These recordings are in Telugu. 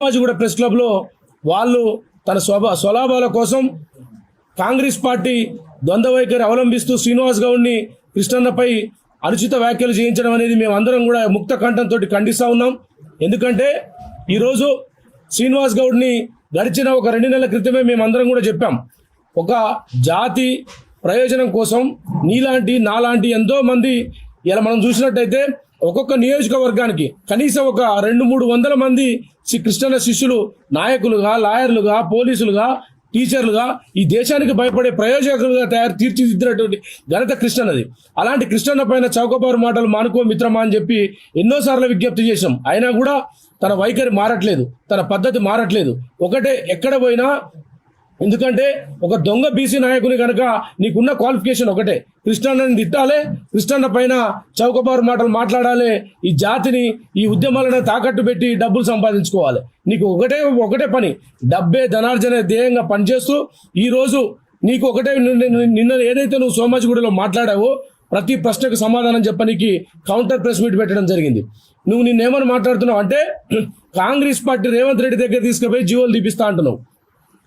కూడా ప్రెస్ క్లబ్లో వాళ్ళు తన స్వభా స్వలాభాల కోసం కాంగ్రెస్ పార్టీ ద్వంద్వ వైఖరి అవలంబిస్తూ శ్రీనివాస్ గౌడ్ని కృష్ణన్నపై అనుచిత వ్యాఖ్యలు చేయించడం అనేది మేము అందరం కూడా ముక్త కంఠంతో ఖండిస్తూ ఉన్నాం. ఎందుకంటే ఈరోజు శ్రీనివాస్ గౌడ్ని గడిచిన ఒక రెండు నెలల క్రితమే మేమందరం కూడా చెప్పాం. ఒక జాతి ప్రయోజనం కోసం నీలాంటి నాలాంటి ఎంతో మంది ఇలా మనం చూసినట్టయితే ఒక్కొక్క నియోజకవర్గానికి కనీసం ఒక రెండు మూడు వందల మంది శ్రీ కృష్ణన్న శిష్యులు నాయకులుగా లాయర్లుగా పోలీసులుగా టీచర్లుగా ఈ దేశానికి భయపడే ప్రయోజకులుగా తయారు తీర్చిదిద్దినటువంటి ఘనత కృష్ణన్నది. అలాంటి కృష్ణన్న పైన చౌకబారు మాటలు మానుకో మిత్రమా అని చెప్పి ఎన్నోసార్లు విజ్ఞప్తి చేశాం. అయినా కూడా తన వైఖరి మారట్లేదు తన పద్ధతి మారట్లేదు. ఒకటే ఎక్కడ పోయినా ఎందుకంటే ఒక దొంగ బీసీ నాయకుని కనుక నీకున్న క్వాలిఫికేషన్ ఒకటే. కృష్ణన్నని తిట్టాలి కృష్ణన్న పైన చౌకబారు మాటలు మాట్లాడాలి ఈ జాతిని ఈ ఉద్యమాలను తాకట్టు పెట్టి డబ్బులు సంపాదించుకోవాలి. నీకు ఒకటే ఒకటే పని. డబ్బే ధనార్జన ధ్యేయంగా పనిచేస్తూ ఈరోజు నీకు ఒకటే నిన్న- నిన్న ఏదైతే నువ్వు సోమాజిగూడలో మాట్లాడావో ప్రతి ప్రశ్నకు సమాధానం చెప్పనీకి కౌంటర్ ప్రెస్ మీట్ పెట్టడం జరిగింది. నువ్వు నిన్నేమని మాట్లాడుతున్నావు అంటే కాంగ్రెస్ పార్టీ రేవంత్ రెడ్డి దగ్గర తీసుకుపోయి జీవోలు తీపిస్తా అంటున్నావు.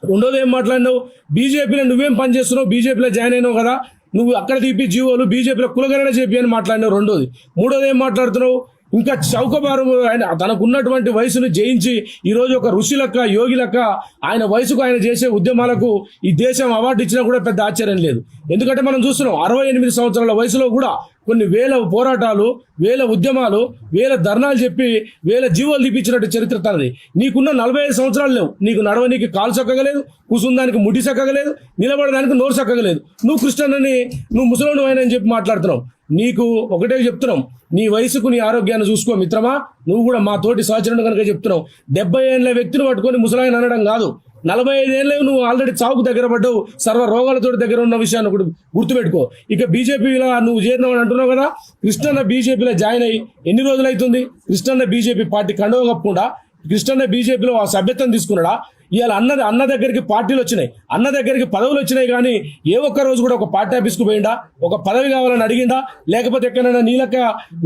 రెండోది ఏం మాట్లాడినావు? బీజేపీలో నువ్వేం పని చేస్తున్నావు? బీజేపీలో జాయిన్ అయినావు కదా. నువ్వు అక్కడ తీపి జీవోలు బీజేపీలో కులగరణ చెప్పి అని మాట్లాడినావు రెండోది. మూడోది ఏం మాట్లాడుతున్నావు? ఇంకా చౌకబారు ఆయన తనకు ఉన్నటువంటి వయసును జయించి ఈరోజు ఒక ఋషి లెక్క యోగి లెక్క ఆయన వయసుకు ఆయన చేసే ఉద్యమాలకు ఈ దేశం అవార్డు ఇచ్చినా కూడా పెద్ద ఆశ్చర్యం లేదు. ఎందుకంటే మనం చూస్తున్నాం అరవై ఎనిమిది సంవత్సరాల వయసులో కూడా కొన్ని వేల పోరాటాలు వేల ఉద్యమాలు వేల ధర్నాలు చెప్పి వేల జీవాలు తీపించినట్టు చరిత్ర తనది. నీకున్న నలభై ఐదు సంవత్సరాలు లేవు. నీకు నడవనీకి కాలు చక్కగలేదు కూసుందానికి ముడి చక్కగలేదు నిలబడడానికి నోరు చక్కగలేదు. నువ్వు కృష్ణనని నువ్వు ముసలోడు అని చెప్పి మాట్లాడుతున్నావు. నీకు ఒకటే చెప్తున్నాం. నీ వయసుకు నీ ఆరోగ్యాన్ని చూసుకో మిత్రమా. నువ్వు కూడా మా తోటి సహచరుడు కనుక చెప్తున్నావు. డెబ్బై ఏళ్ళ వ్యక్తిని పట్టుకొని ముసలాయన అనడం కాదు. నలభై ఐదేళ్ళు నువ్వు ఆల్రెడీ చావుకు దగ్గర పడ్డావు. సర్వ రోగాలతో దగ్గర ఉన్న విషయాన్ని ఒకటి గుర్తుపెట్టుకో. ఇక బీజేపీలో నువ్వు చేరినావు అంటున్నావు కదా. కృష్ణన్న బీజేపీలో జాయిన్ అయ్యి ఎన్ని రోజులు అవుతుంది కృష్ణన్న బీజేపీ పార్టీ కండవ కప్పకుండా. కృష్ణన్న బీజేపీలో ఆ సభ్యత్వం తీసుకున్నాడా? ఇవాళ అన్న అన్న దగ్గరికి పార్టీలు వచ్చినాయి. అన్న దగ్గరికి పదవులు వచ్చినాయి కానీ ఏ ఒక్క రోజు కూడా ఒక పార్టీ ఆఫీస్కు పోయిండా? ఒక పదవి కావాలని అడిగిందా లేకపోతే ఎక్కడైనా నీలక్క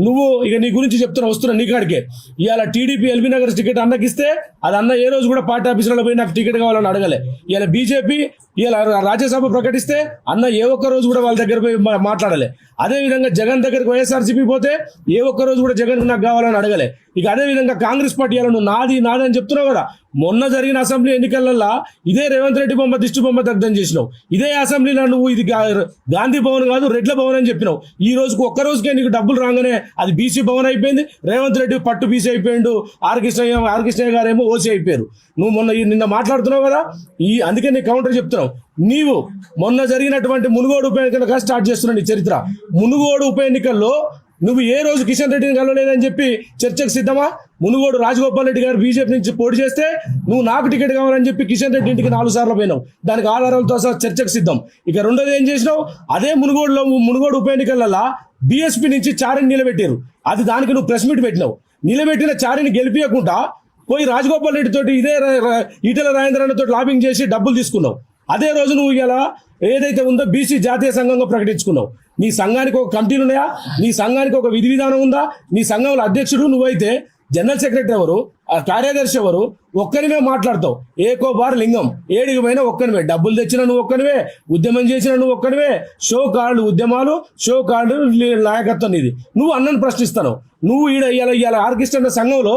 నువ్వు ఇక నీ గురించి చెప్తున్నా వస్తున్నా నీ కాడికే. ఇవాళ టీడీపీ ఎల్బీ నగర్ టికెట్ అన్నకి ఇస్తే అది అన్న ఏ రోజు కూడా పార్టీ ఆఫీసులో పోయి నాకు టికెట్ కావాలని అడగలే. ఇవాళ బీజేపీ ఇలా రాజ్యసభ ప్రకటిస్తే అన్న ఏ ఒక్క రోజు కూడా వాళ్ళ దగ్గర పోయి మాట్లాడలే. అదే విధంగా జగన్ దగ్గరకు వైఎస్ఆర్సీపీ పోతే ఏ ఒక్క రోజు కూడా జగన్ నాకు కావాలని అడగలే. ఇక అదే విధంగా కాంగ్రెస్ పార్టీ ఇవాళ నువ్వు నాది నాది అని చెప్తున్నావు కదా. మొన్న జరిగిన అసెంబ్లీ ఎన్నికలలో ఇదే రేవంత్ రెడ్డి బొమ్మ దిష్టి బొమ్మ దగ్ధం చేసినావు. ఇదే అసెంబ్లీలో నువ్వు ఇది గాంధీ భవన్ కాదు రెడ్ల భవన్ అని చెప్పినావు. ఈ రోజుకు ఒక్క రోజుకే నీకు డబ్బులు రాగానే అది బీసీ భవన్ అయిపోయింది. రేవంత్ రెడ్డి పట్టు బీసీ అయిపోయిండు. ఆర్ కృష్ణయ్య ఆర్ కృష్ణయ్య గారేమో ఓసీ అయిపోయారు. నువ్వు మొన్న ఈ- నిన్న మాట్లాడుతున్నావు కదా ఈ అందుకే నీ కౌంటర్ చెప్తున్నావు. నీవు మొన్న జరిగినటువంటి మునుగోడు ఉప ఎన్నికలుగా స్టార్ట్ చేస్తున్నావు నీ చరిత్ర. మునుగోడు ఉప ఎన్నికల్లో నువ్వు ఏ రోజు కిషన్ రెడ్డిని కలవలేదని చెప్పి చర్చకు సిద్ధమా? మునుగోడు రాజగోపాల్ రెడ్డి గారు బీజేపీ నుంచి పోటీ చేస్తే నువ్వు నాకు టికెట్ కావాలని చెప్పి కిషన్ రెడ్డి ఇంటికి నాలుగు సార్లు పోయినావు. దానికి ఆధారాలతో సహా చర్చకు సిద్ధం. ఇక రెండోది ఏం చేసినావు? అదే మునుగోడులో మునుగోడు ఉప ఎన్నికలలో బీఎస్పీ నుంచి చారిని నిలబెట్టారు. అది దానికి నువ్వు ప్రెస్ మీట్ పెట్టినావు. నిలబెట్టిన చారిని గెలిపించకుండా పోయి రాజగోపాల్ రెడ్డి తోటి ఇదే ఈటల ర- తోటి లాబింగ్ చేసి డబ్బులు తీసుకున్నావు. అదే రోజు నువ్వు ఇలా ఏదైతే ఉందో బీసీ జాతీయ సంఘంగా ప్రకటించుకున్నావు. నీ సంఘానికి ఒక కమిటీలు ఉన్నాయా? నీ సంఘానికి ఒక విధి విధానం ఉందా? నీ సంఘంలో అధ్యక్షుడు నువ్వైతే జనరల్ సెక్రటరీ ఎవరు? ఆ కార్యదర్శి ఎవరు? ఒక్కరివే మాట్లాడతావు. ఏకో బార్ లింగం. ఏడికి పోయినా ఒక్కనివే. డబ్బులు తెచ్చిన నువ్వు ఒక్కనివే. ఉద్యమం చేసిన నువ్వు ఒక్కనివే. షో కార్డు ఉద్యమాలు షో కార్డు నాయకత్వం ఇది నువ్వు అన్నను ప్రశ్నిస్తాను నువ్వు ఈడ ఇవాళ ఇవాళ ఆర్కెస్ట్రా సంఘంలో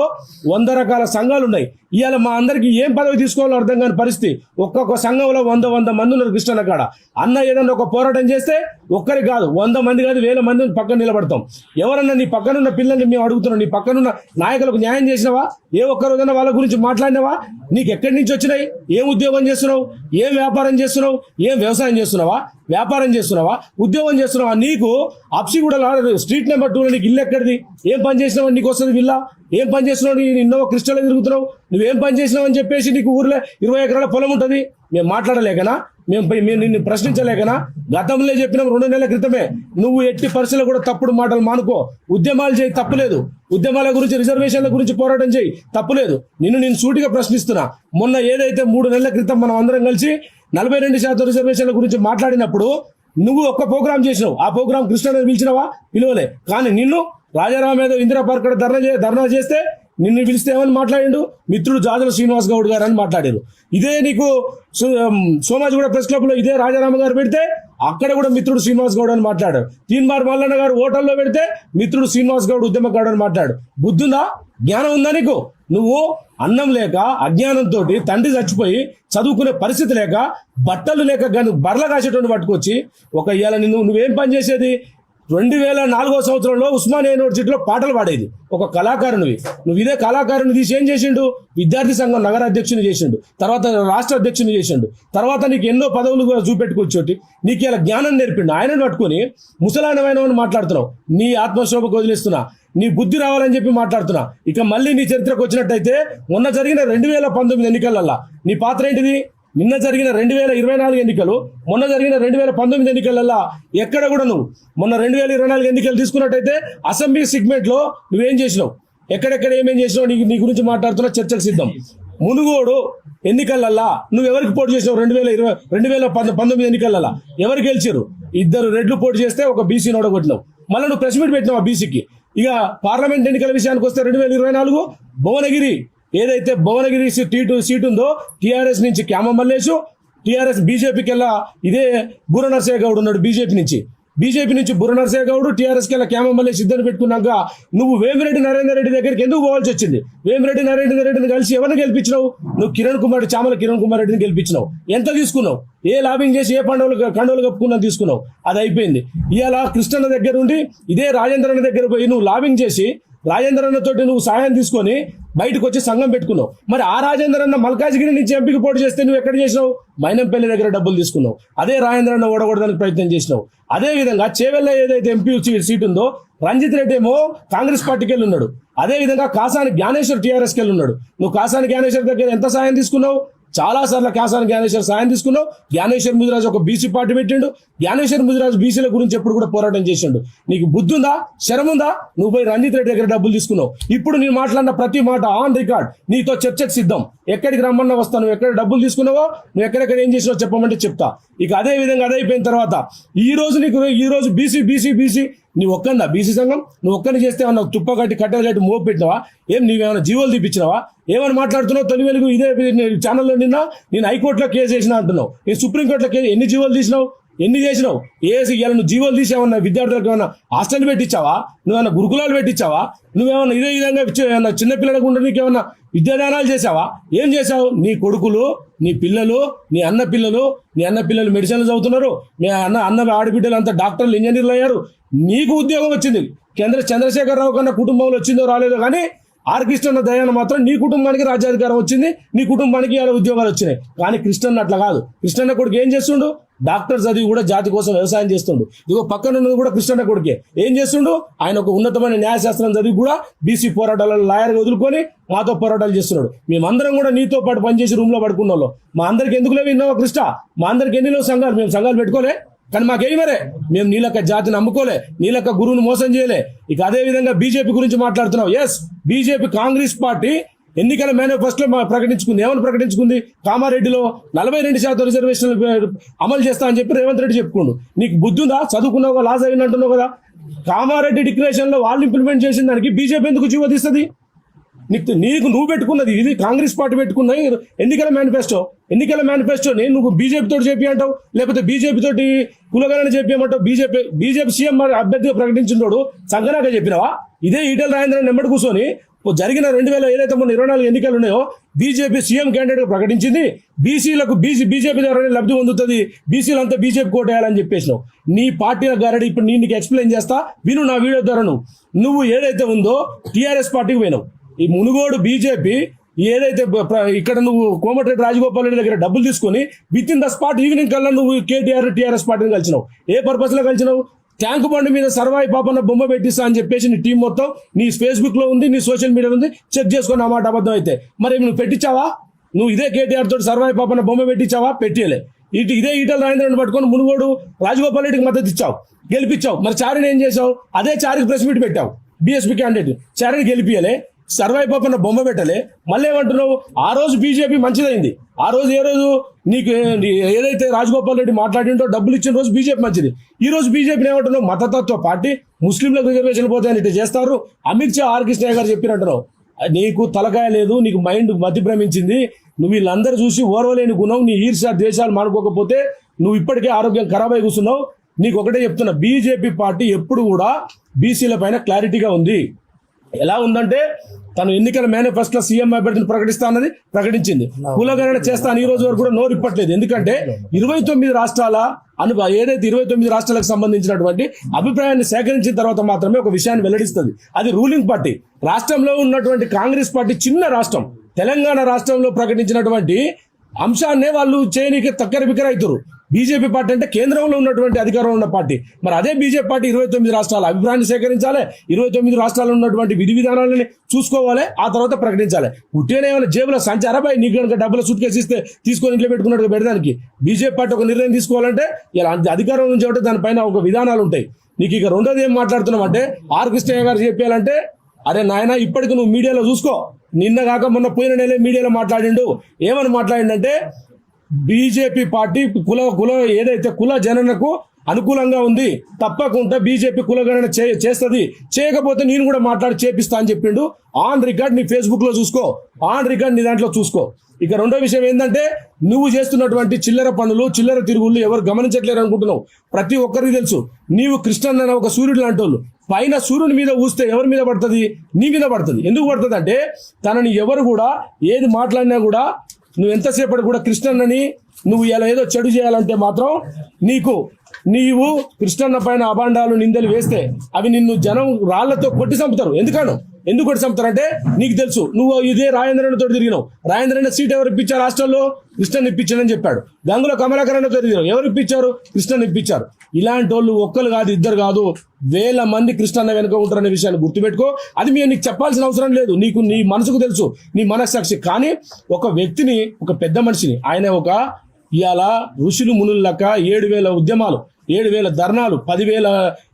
వంద రకాల సంఘాలు ఉన్నాయి. ఇవాళ మా అందరికి ఏం పదవి తీసుకోవాలో అర్థం కాని పరిస్థితి. ఒక్కొక్క సంఘంలో వంద వంద మంది ఉన్నారు కృష్ణ కాడ. అన్న ఏదన్నా ఒక పోరాటం చేస్తే ఒక్కరి కాదు వంద మంది కాదు వేల మంది పక్కన నిలబడతాం. ఎవరన్నా నీ పక్కనున్న పిల్లల్ని మేము అడుగుతున్నాం నీ పక్కనున్న నాయకులకు న్యాయం చేసినావా? ఏ ఒక్క రోజైనా వాళ్ళ గురించి మాట్లాడినావా? నీకు ఎక్కడి నుంచి వచ్చినాయి? ఏం ఉద్యోగం చేస్తున్నావు? ఏం వ్యాపారం చేస్తున్నావు? ఏం వ్యవసాయం చేస్తున్నావా? వ్యాపారం చేస్తున్నావా? ఉద్యోగం చేస్తున్నావా? నీకు అప్సి కూడా స్ట్రీట్ నెంబర్ టూ నీకు ఇల్లు ఎక్కడిది? ఏం పని చేసినావు? నీకు వస్తుంది విల్లా? ఏం పని చేస్తున్నావు నీ ఇన్నోవా క్రిస్టల్ తిరుగుతున్నావు? నువ్వేం పని చేసినావు అని చెప్పేసి నీకు ఊర్లో ఇరవై ఎకరాల పొలం ఉంటుంది. మేము మాట్లాడలేకనా? మేము మేము నిన్ను ప్రశ్నించలేకనా? గతంలో చెప్పినాం రెండు నెలల క్రితమే. నువ్వు ఎట్టి పరిస్థితుల్లో కూడా తప్పుడు మాటలు మానుకో. ఉద్యమాలు చేయి తప్పులేదు ఉద్యమాల గురించి రిజర్వేషన్ల గురించి పోరాటం చేయి తప్పులేదు నిన్ను నేను సూటిగా ప్రశ్నిస్తున్నా. మొన్న ఏదైతే మూడు నెలల క్రితం మనం అందరం కలిసి నలభై రెండు శాతం రిజర్వేషన్ల గురించి మాట్లాడినప్పుడు నువ్వు ఒక్క ప్రోగ్రామ్ చేసినావు. ఆ ప్రోగ్రామ్ కృష్ణ పిలిచినవా? పిలువలే. కానీ నిన్ను రాజారాం మీద ఇందిరా పార్క్ ధర్నా చే- ధర్నా చేస్తే నిన్ను పిలిస్తే ఏమని మాట్లాడిండు? మిత్రుడు జాజల శ్రీనివాస్ గౌడ్ గారు అని మాట్లాడారు. ఇదే నీకు సు- ఉమ్, సోమాజిగూడ ప్రెస్ క్లబ్లో ఇదే రాజారామ గారు పెడితే అక్కడ కూడా మిత్రుడు శ్రీనివాస్ గౌడ్ అని మాట్లాడారు తీన్మార్ మల్లన్న గారు హోటల్లో పెడితే మిత్రుడు శ్రీనివాస్ గౌడ్ ఉద్యమకాడు అని మాట్లాడు బుద్ధుందా? జ్ఞానం ఉందా నీకు? నువ్వు అన్నం లేక అజ్ఞానంతో తండ్రి చచ్చిపోయి చదువుకునే పరిస్థితి లేక బట్టలు లేక కానీ బర్ల కాసేటువంటి పట్టుకొచ్చి ఒక ఇవాళ నువ్వు నువ్వేం పని చేసేది? రెండు వేల నాలుగో సంవత్సరంలో ఉస్మానియా యూనివర్సిటీలో పాటలు పాడేది. ఒక కళాకారునివి. నువ్వు ఇదే కళాకారుని తీసి ఏం చేసిండు? విద్యార్థి సంఘం నగర అధ్యక్షుని చేసిండు. తర్వాత రాష్ట్ర అధ్యక్షుని చేసిండు. తర్వాత నీకు ఎన్నో పదవులు కూడా చూపెట్టుకొచ్చోటి. నీకు ఇలా జ్ఞానం నేర్పిండు. ఆయనను పట్టుకొని ముసలాయనమైనవని మాట్లాడుతున్నావు. నీ ఆత్మశోభకు వదిలేస్తున్నా నీ బుద్ధి రావాలని చెప్పి మాట్లాడుతున్నా. ఇక మళ్ళీ నీ చరిత్రకు వచ్చినట్టయితే మొన్న జరిగిన రెండు వేల పంతొమ్మిది ఎన్నికలల్లా నీ పాత్ర ఏంటిది? నిన్న జరిగిన రెండు వేల ఇరవై నాలుగు ఎన్నికలు మొన్న జరిగిన రెండు వేల పంతొమ్మిది ఎన్నికలల్లా ఎక్కడ కూడా నువ్వు మొన్న రెండు వేల ఇరవై నాలుగు ఎన్నికలు తీసుకున్నట్టయితే అసెంబ్లీ సిగ్మెంట్లో నువ్వేం చేసినావు? ఎక్కడెక్కడ ఏమేం చేసినావు? నీకు నీ గురించి మాట్లాడుతున్నా చర్చకు సిద్ధం. మునుగోడు ఎన్నికలల్లా నువ్వు ఎవరికి పోటీ చేసినావు రెండు వేల ఇరవై రెండు వేల పంద- పంతొమ్మిది ఎన్నికలల్లా? ఎవరు గెలిచారు ఇద్దరు రెడ్లు పోటీ చేస్తే ఒక బీసీ నోడగొట్టినావు మళ్ళీ నువ్వు ప్రెస్ మీట్ పెట్టినావు ఆ బీసీకి. ఇక పార్లమెంట్ ఎన్నికల విషయానికి వస్తే రెండు వేల ఇరవై నాలుగు భువనగిరి ఏదైతే భువనగిరి సీటు సీటు ఉందో టీఆర్ఎస్ నుంచి క్యామ మల్లేషు టీఆర్ఎస్ బీజేపీకి వెళ్ళా ఇదే బుర్ర నరసయ్య గౌడ్ ఉన్నాడు బీజేపీ నుంచి. బీజేపీ నుంచి బుర్ర నరసయ్య గౌడ్ టీఆర్ఎస్ క్యామ మల్లేష్ ఇద్దరు పెట్టుకున్నాక నువ్వు వేమిరెడ్డి నరేందర్ రెడ్డి దగ్గరికి ఎందుకు పోవాల్సి వచ్చింది? వేమిరెడ్డి నరేందర్ రెడ్డిని కలిసి ఎవరిని గెలిపించినావు? నువ్వు కిరణ్ కుమార్ చామల కిరణ్ కుమార్ రెడ్డిని గెలిపించినావు. ఎంత తీసుకున్నావు? ఏ లాబింగ్ చేసి ఏ పండుగలు కండువలు కప్పుకున్నా తీసుకున్నావు? అది అయిపోయింది. ఇవాళ కృష్ణన్న దగ్గర ఉండి ఇదే రాజేంద్రన్న దగ్గర పోయి నువ్వు లాబింగ్ చేసి రాజేంద్రన్న తోటి నువ్వు సాయం తీసుకొని బయటకు వచ్చి సంఘం పెట్టుకున్నావు. మరి ఆ రాజేంద్రన్న మల్కాజ్గిరి నుంచి ఎంపిక పోటీ చేస్తే నువ్వు ఎక్కడ చేసినావు? మైనంపల్లి దగ్గర డబ్బులు తీసుకున్నావు. అదే రాజేంద్ర అన్న ఓడగొడడానికి ప్రయత్నం చేసినావు. అదే విధంగా చేవెళ్ళ ఏదైతే ఎంపీ సీట్ ఉందో రంజిత్ రెడ్డి ఏమో కాంగ్రెస్ పార్టీకి వెళ్ళి ఉన్నాడు. అదే విధంగా కాసాని జ్ఞానేశ్వర్ టీఆర్ఎస్కి వెళ్ళి ఉన్నాడు. నువ్వు కాసాని జ్ఞానేశ్వర్ దగ్గర ఎంత సాయం తీసుకున్నావు? చాలా సార్లు కాసాని జ్ఞానేశ్వర్ సాయం తీసుకున్నావు. జ్ఞానేశ్వర్ ముదిరాజు ఒక బీసీ పార్టీ పెట్టిండు. జ్ఞానేశ్వర్ ముదిరాజు బీసీల గురించి ఎప్పుడు కూడా పోరాటం చేసిండు. నీకు బుద్ధి ఉందా శరం ఉందా నువ్వు పోయి రంజిత్ రెడ్డి దగ్గర డబ్బులు తీసుకున్నావు. ఇప్పుడు నేను మాట్లాడిన ప్రతి మాట ఆన్ రికార్డ్. నీతో చర్చకు సిద్ధం. ఎక్కడికి రమ్మన్నా వస్తా. నువ్వు ఎక్కడ డబ్బులు తీసుకున్నావో నువ్వు ఎక్కడెక్కడ ఏం చేసినావో చెప్పమంటే చెప్తా. ఇక అదే విధంగా అదైపోయిన తర్వాత ఈ రోజు నీకు ఈ రోజు బీసీ బీసీ బీసీ నువ్వు ఒక్కందా బీసీ సంఘం నువ్వు ఒక్కని చేస్తే ఏమన్నా తుప్ప కట్టి కట్టెలు కట్టి మోపు పెట్టినావా? ఏం నీవేమైనా జీవోలు తీపించినావా ఏమని మాట్లాడుతున్నావు? తొలి వెలుగు ఇదే ఛానల్లో నిన్న నేను హైకోర్టులో కేసు చేసిన అంటున్నావు. నేను సుప్రీంకోర్టులో కేసు ఎన్ని జీవోలు తీసినావు? ఎన్ని చేసినావు? ఏసి ఇలా నువ్వు జీవోలు తీసావన్నా విద్యార్థులకు ఏమన్నా హాస్టల్ పెట్టించావా? నువ్వేమన్నా గురుకులాలు పెట్టించావా? నువ్వేమన్నా ఇదే విధంగా చిన్నపిల్లలకు ఏమన్నా చిన్నపిల్లలకు ఉండే నీకేమన్నా విద్యాదానాలు చేసావా ఏం చేసావు నీ కొడుకులు నీ పిల్లలు నీ అన్న పిల్లలు నీ అన్న పిల్లలు మెడిసిన్లు చదువుతున్నారు. మీ అన్న అన్న ఆడబిడ్డలు అంతా డాక్టర్లు ఇంజనీర్లు అయ్యారు. నీకు ఉద్యోగం వచ్చింది. కేంద్ర చంద్రశేఖరరావు కన్నా కుటుంబంలో వచ్చిందో రాలేదో కానీ ఆర్ కృష్ణన్న దయాన మాత్రం నీ కుటుంబానికి రాజ్యాధికారం వచ్చింది. నీ కుటుంబానికి ఇలా ఉద్యోగాలు వచ్చినాయి. కానీ కృష్ణన్న అట్లా కాదు. కృష్ణన్న కొడుకు ఏం చేస్తుండు? డాక్టర్ చదివి కూడా జాతి కోసం వ్యవసాయం చేస్తుండు. ఇదిగో పక్కన ఉన్నది కూడా కృష్ణన్న కొడుకే. ఏం చేస్తుండు? ఆయన ఒక ఉన్నతమైన న్యాయశాస్త్రం చదివి కూడా బీసీ పోరాటాలలో లాయర్గా వదులుకొని మాతో పోరాటాలు చేస్తున్నాడు. మేమందరం కూడా నీతో పాటు పనిచేసి రూమ్లో పడుకున్న వాళ్ళు. మా అందరికి ఎందుకు లేవు ఇన్నోవా కృష్ణ? మా అందరికి ఎన్ని సంఘాలు? మేము సంఘాలు పెట్టుకోలే. కానీ మాకేమి మరే? మేము నీలక్క జాతిని నమ్ముకోలే నీలక్క గురువును మోసం చేయలే. ఇక అదే విధంగా బీజేపీ గురించి మాట్లాడుతున్నాం. ఎస్ బీజేపీ కాంగ్రెస్ పార్టీ ఎన్నికల మేనిఫెస్టోలో మా- ప్రకటించుకుంది. ఏమని ప్రకటించుకుంది? కామారెడ్డిలో నలభై రెండు శాతం రిజర్వేషన్లు అమలు చేస్తా అని చెప్పి రేవంత్ రెడ్డి చెప్పుకోండు. నీకు బుద్ధి ఉందా? చదువుకున్నావు లాస్ అయిందంటున్నావు కదా? కామారెడ్డి డిక్లరేషన్లో వాళ్ళు ఇంప్లిమెంట్ చేసిన దానికి బీజేపీ ఎందుకు జీవో తీస్తుంది? నీకు నీకు నువ్వు పెట్టుకున్నది ఇది కాంగ్రెస్ పార్టీ పెట్టుకున్న ఎన్నికల మేనిఫెస్టో. ఎన్నికల మేనిఫెస్టోని నువ్వు బీజేపీతో చెప్పి అంటావు లేకపోతే బీజేపీతో తోటి కులగలని బీజేపీ బీజేపీ సీఎం అభ్యర్థిగా ప్రకటించినోడు సంగనాక చెప్పినావా? ఇదే ఈటల రాజేంద్ర నెంబడి కూర్చొని జరిగిన రెండు వేల ఏదైతే మొన్న ఇరవై నాలుగు ఎన్నికలు ఉన్నాయో బీజేపీ సీఎం క్యాండిడేట్ ప్రకటించింది. బీసీలకు బీసీ బీజేపీ ద్వారా లబ్ధి పొందుతుంది. బీసీలు అంతా బీజేపీ కోటేయాలని చెప్పేసినావు. నీ పార్టీ గారడి ఇప్పుడు నేను నీకు ఎక్స్ప్లెయిన్ చేస్తా విను నా వీడియో ద్వారా నువ్వు ఏదైతే ఉందో టీఆర్ఎస్ పార్టీకి పోయినావు. ఈ మునుగోడు బీజేపీ ఏదైతే ఇక్కడ నువ్వు కోమటిరెడ్డి రాజగోపాల్ రెడ్డి దగ్గర డబ్బులు తీసుకొని with in the spot evening కల్లా నువ్వు కేటీఆర్ టీఆర్ఎస్ పార్టీని కలిసినావు. ఏ పర్పస్లో కలిసినావు? ట్యాంక్ బండి మీద సర్వాయి పాపన్న బొమ్మ పెట్టిస్తా అని చెప్పేసి నీ టీం మొత్తం నీ ఫేస్బుక్లో ఉంది నీ సోషల్ మీడియా ఉంది చెక్ చేసుకుని ఆ మాట అబద్ధం అయితే. మరి నువ్వు పెట్టించావా? నువ్వు ఇదే కేటీఆర్ తోటి సర్వాయి పాపన్న బొమ్మ పెట్టించావా? పెట్టియలే. ఇటు ఇదే ఈటల రాజేంద్రని పట్టుకొని మునుగోడు రాజగోపాల్ రెడ్డికి మద్దతు ఇచ్చావు గెలిపించావు మరి చారిని ఏం చేసావు అదే చారికి ప్రెస్ మీట్ పెట్టావు బీఎస్పీ క్యాండిడేట్ చారిని గెలిపియలే. సర్వైవ్ పక్కన బొమ్మ పెట్టలే. మళ్ళీ ఏమంటున్నావు? ఆ రోజు బీజేపీ మంచిదైంది. ఆ రోజు ఏ రోజు నీకు ఏదైతే రాజగోపాల్ రెడ్డి మాట్లాడిండో డబ్బులు ఇచ్చిన రోజు బీజేపీ మంచిది. ఈ రోజు బీజేపీ ఏమంటున్నావు? మతతత్వ పార్టీ ముస్లింలకు రిజర్వేషన్ పోతాయని ఇటు చేస్తారు. అమిత్ షా ఆర్ కృష్ణయ్య గారు చెప్పినట్టున్నావు నీకు తలకాయ లేదు నీకు మైండ్ మతి భ్రమించింది నువ్వు వీళ్ళందరూ చూసి ఓర్వలేని గుణం నీ ఈర్ష ద్వేషాలు మానుకోకపోతే నువ్వు ఇప్పటికే ఆరోగ్యం ఖరాబ్ అయి కూర్చున్నావు. నీకు ఒకటే చెప్తున్నా బీజేపీ పార్టీ ఎప్పుడు కూడా బీసీల పైన క్లారిటీగా ఉంది. ఎలా ఉందంటే తను ఎన్నికల మేనిఫెస్టోలో సీఎం అభ్యర్థిని ప్రకటిస్తా అన్నది ప్రకటించింది కులగణన చేస్తాను ఈ రోజు వరకు కూడా నోరు ఇప్పట్లేదు. ఎందుకంటే ఇరవై తొమ్మిది రాష్ట్రాల అను ఏదైతే ఇరవై తొమ్మిది రాష్ట్రాలకు సంబంధించినటువంటి అభిప్రాయాన్ని సేకరించిన తర్వాత మాత్రమే ఒక విషయాన్ని వెల్లడిస్తుంది. అది రూలింగ్ పార్టీ. రాష్ట్రంలో ఉన్నటువంటి కాంగ్రెస్ పార్టీ చిన్న రాష్ట్రం. తెలంగాణ రాష్ట్రంలో ప్రకటించినటువంటి అంశాన్నే వాళ్ళు చేయనీకి తక్కర బిక్కర అవుతారు బీజేపీ పార్టీ అంటే కేంద్రంలో ఉన్నటువంటి అధికారంలో ఉన్న పార్టీ. మరి అదే బీజేపీ పార్టీ ఇరవై తొమ్మిది రాష్ట్రాల అభిప్రాయాన్ని సేకరించాలి ఇరవై తొమ్మిది రాష్ట్రాల్లో ఉన్నటువంటి విధి విధానాలని చూసుకోవాలి ఆ తర్వాత ప్రకటించాలి. పుట్టిన ఏమైనా జేబులో సంచారపై నీకు కనుక డబ్బులు సూట్ కేసు ఇస్తే తీసుకొని ఇంట్లో పెట్టుకున్నట్టు పెడదానికి బీజేపీ పార్టీ ఒక నిర్ణయం తీసుకోవాలంటే ఇలా అధికారం నుంచి ఒకటి దానిపైన ఒక విధానాలు ఉంటాయి. నీకు ఇక రెండోది ఏం మాట్లాడుతున్నాం అంటే ఆర్ కృష్ణయ్య గారు చెప్పాలంటే అరే నాయన ఇప్పటికి నువ్వు మీడియాలో చూసుకో. నిన్న కాక మొన్న పోయిన నెలే మీడియాలో మాట్లాడిండు. ఏమని మాట్లాడిండంటే బీజేపీ పార్టీ కుల కుల ఏదైతే కుల జననకు అనుకూలంగా ఉంది తప్పకుండా బీజేపీ కులగణన చే చేస్తుంది. చేయకపోతే నేను కూడా మాట్లాడి చేపిస్తా అని చెప్పిండు. ఆన్ రికార్డ్ నీ ఫేస్బుక్లో చూసుకో. ఆన్ రికార్డ్ నీ దాంట్లో చూసుకో. ఇక రెండో విషయం ఏంటంటే నువ్వు చేస్తున్నటువంటి చిల్లర పనులు చిల్లర తిరుగుళ్ళు ఎవరు గమనించట్లేరు అనుకుంటున్నావు. ప్రతి ఒక్కరికి తెలుసు నీవు కృష్ణన్ అనే ఒక సూర్యుడు లాంటోళ్ళు. పైన సూర్యుని మీద ఊస్తే ఎవరి మీద పడుతుంది? నీ మీద పడుతుంది. ఎందుకు పడుతుంది అంటే తనని ఎవరు కూడా ఏది మాట్లాడినా కూడా నువ్వు ఎంతసేపటి కూడా కృష్ణన్నని నువ్వు ఇలా ఏదో చెడు చేయాలంటే మాత్రం నీకు నీవు కృష్ణన్న పైన అభాండాలు నిందలు వేస్తే అవి నిన్ను జనం రాళ్ళతో కొట్టి చంపుతారు. ఎందుకను? ఎందుకు కొట్టి చంపుతారంటే నీకు తెలుసు నువ్వు ఇదే రాజేంద్రన్ తోటి తిరిగినావు. రాజేంద్రన్న సీట్ ఎవరు ఇప్పించారు రాష్ట్రంలో? కృష్ణన్ ఇప్పించాడని చెప్పాడు. గంగులో కమలాకరణ తిరిగినావు. ఎవరు ఇప్పించారు? కృష్ణన్ ఇప్పించారు. ఇలాంటి వాళ్ళు ఒక్కరు కాదు ఇద్దరు కాదు వేల మంది కృష్ణన్న వెనుక ఉంటారనే విషయాన్ని గుర్తుపెట్టుకో. అది మీరు నీకు చెప్పాల్సిన అవసరం లేదు. నీకు నీ మనసుకు తెలుసు నీ మనస్సాక్షి. కానీ ఒక వ్యక్తిని ఒక పెద్ద మనిషిని ఆయన ఒక ఇవాళ ఋషులు మునుల లెక్క ఏడు వేల ఉద్యమాలు ఏడు వేల ధర్నాలు పదివేల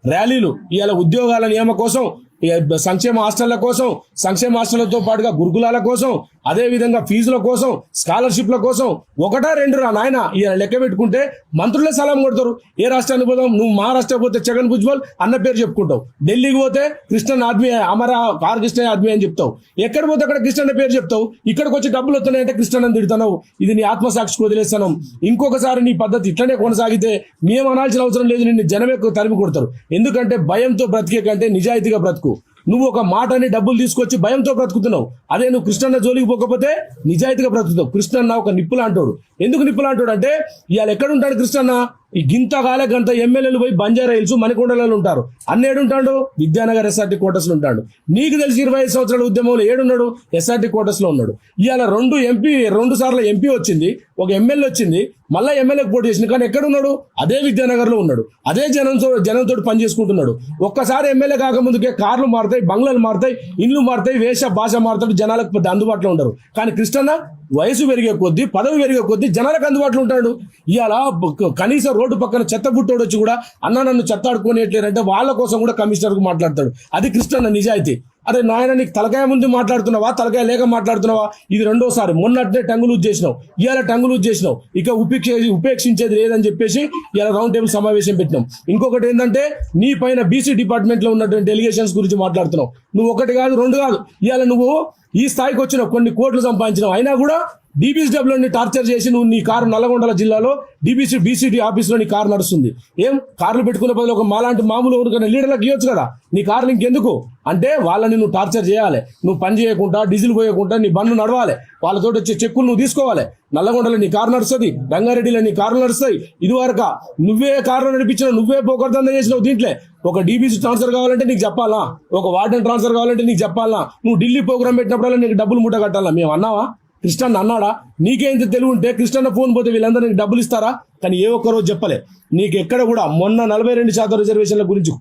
ర్యాలీలు ఇవాళ ఉద్యోగాల నియమ కోసం సంక్షేమ హాస్టళ్ళ కోసం సంక్షేమ హాస్టళ్ళతో పాటుగా గురుకులాల కోసం అదే విధంగా ఫీజుల కోసం స్కాలర్షిప్ల కోసం ఒకటా రెండు రా నాయన ఈయన లెక్క పెట్టుకుంటే మంత్రులే సలాం కొడతారు. ఏ రాష్ట్రానికి పోదాం? నువ్వు మహారాష్ట్ర పోతే జగన్ భుజ్బల్ అన్న పేరు చెప్పుకుంటావు. ఢిల్లీకి పోతే కృష్ణన్ ఆద్మీ అమర కార్ కృష్ణ ఆద్మీ అని చెప్తావు. ఎక్కడ పోతే అక్కడ కృష్ణ పేరు చెప్తావు. ఇక్కడికి వచ్చి డబ్బులు వస్తున్నాయంటే కృష్ణన్ అని తిడుతున్నావు ఇది నీ ఆత్మసాక్షికి వదిలేస్తాను. ఇంకొకసారి నీ పద్ధతి ఇట్లనే కొనసాగితే మేము అనాల్సిన అవసరం లేదు నిన్ను జనమే ఎక్కువ తరిమి కొడతారు. ఎందుకంటే భయంతో బ్రతికే కంటే నిజాయితీగా బ్రతుకు. నువ్వు ఒక మాటని డబ్బులు తీసుకొచ్చి భయంతో బ్రతుకుతున్నావు. అదే నువ్వు కృష్ణన్న జోలికి పోకపోతే నిజాయితీగా బ్రతుకుతావు కృష్ణన్న ఒక నిప్పులాంటోడు. ఎందుకు నిప్పులాంటోడు అంటే ఇవాళ ఎక్కడుంటాడు కృష్ణన్న? ఈ గింత కాలే గంత ఎమ్మెల్యేలు పోయి బంజారా హిల్స్ మణికొండలలో ఉంటారు. అన్న ఏడుంటాడు? విద్యానగర్ ఎస్ఆర్టీ క్వార్టర్స్లో ఉంటాడు. నీకు తెలిసి ఇరవై ఐదు సంవత్సరాల ఉద్యమంలో ఏడున్నాడు? ఎస్ఆర్టీ క్వార్టర్స్లో ఉన్నాడు. ఇవాళ రెండు ఎంపీ రెండు సార్లు ఎంపీ వచ్చింది. ఒక ఎమ్మెల్యే వచ్చింది. మళ్ళీ ఎమ్మెల్యేకి పోటీ చేసింది. కానీ ఎక్కడ ఉన్నాడు అదే విద్యానగర్లో ఉన్నాడు. అదే జనంతో జనంతో పని చేసుకుంటున్నాడు ఒక్కసారి ఎమ్మెల్యే కాకముందుకే కార్లు మారుతాయి బంగ్లాలు మారుతాయి ఇండ్లు మారుతాయి వేష భాష మారుతాడు జనాలకు పెద్ద అందుబాటులో ఉండరు. కానీ కృష్ణన్న వయసు పెరిగే కొద్దీ పదవి పెరిగే కొద్దీ జనాలకు అందుబాటులో ఉంటాడు. ఇవాళ కనీసం రోడ్డు పక్కన చెత్త పుట్టోడు వచ్చి కూడా అన్న నన్ను చెత్త ఆడుకోనేట్లేరంటే వాళ్ళ కోసం కూడా కమిషనర్కు మాట్లాడతాడు. అది కృష్ణన్న నిజాయితీ. అరే నాయన నీకు తలకాయ ముందు మాట్లాడుతున్నావా? తలకాయ లేక మాట్లాడుతున్నావా? ఇది రెండోసారి. మొన్నట్నే టంగులు చేసినావు. ఇవాళ టంగులు చేసినావు. ఇక ఉపేక్ష ఉపేక్షించేది లేదని చెప్పేసి ఇలా రౌండ్ టేబుల్ సమావేశం పెట్టినాం. ఇంకొకటి ఏంటంటే నీ పైన బీసీ డిపార్ట్మెంట్లో ఉన్నటువంటి డెలిగేషన్స్ గురించి మాట్లాడుతున్నావు. నువ్వు ఒకటి కాదు రెండు కాదు. ఇవాళ నువ్వు ఈ స్థాయికి వచ్చిన కొన్ని కోట్లు సంపాదించినావు. అయినా కూడా డీబీసీడబ్ల్యూని టార్చర్ చేసి నువ్వు నీ కారు నల్లగొండల జిల్లాలో డీబీసీ బీసీడీ ఆఫీస్లో నీ కారు నడుస్తుంది. ఏం? కార్లు పెట్టుకునే బదులు ఒక మాలాంటి మామూలు ఊరికైనా లీడర్లకు ఇవ్వచ్చు కదా? నీ కార్లు ఇంకెందుకు? అంటే వాళ్ళని నువ్వు టార్చర్ చేయాలి. నువ్వు పని చేయకుండా డీజిల్ పోయకుండా నీ బండ్లు నడవాలి. వాళ్ళతో వచ్చే చెక్కులు నువ్వు తీసుకోవాలి. నల్లగొండలో నీ కారు నడుస్తుంది రంగారెడ్డిలో నీ కారు నడుస్తాయి ఇది నువ్వే కారు నడిపించిన నువ్వే పోకర్దంద చేసినావు దీంట్లో. ఒక డీబీసీ ట్రాన్స్ఫర్ కావాలంటే నీకు చెప్పాలా? ఒక వార్డెన్ ట్రాన్స్ఫర్ కావాలంటే నీకు చెప్పాలా? నువ్వు ఢిల్లీ ప్రోగ్రామ్ పెట్టినప్పుడల్లా నీకు డబ్బులు మూట కట్టాలా? మేము అన్నావా? కృష్ణన్న అన్నాడా? నీకేంత తెలివి ఉంటే కృష్ణన్న ఫోన్ పోతే వీళ్ళందరూ నీకు డబ్బులు ఇస్తారా? కానీ ఏ ఒక్కరోజు చెప్పలే. నీకు ఎక్కడ కూడా మొన్న నలభై రెండు శాతం రిజర్వేషన్ల గురించి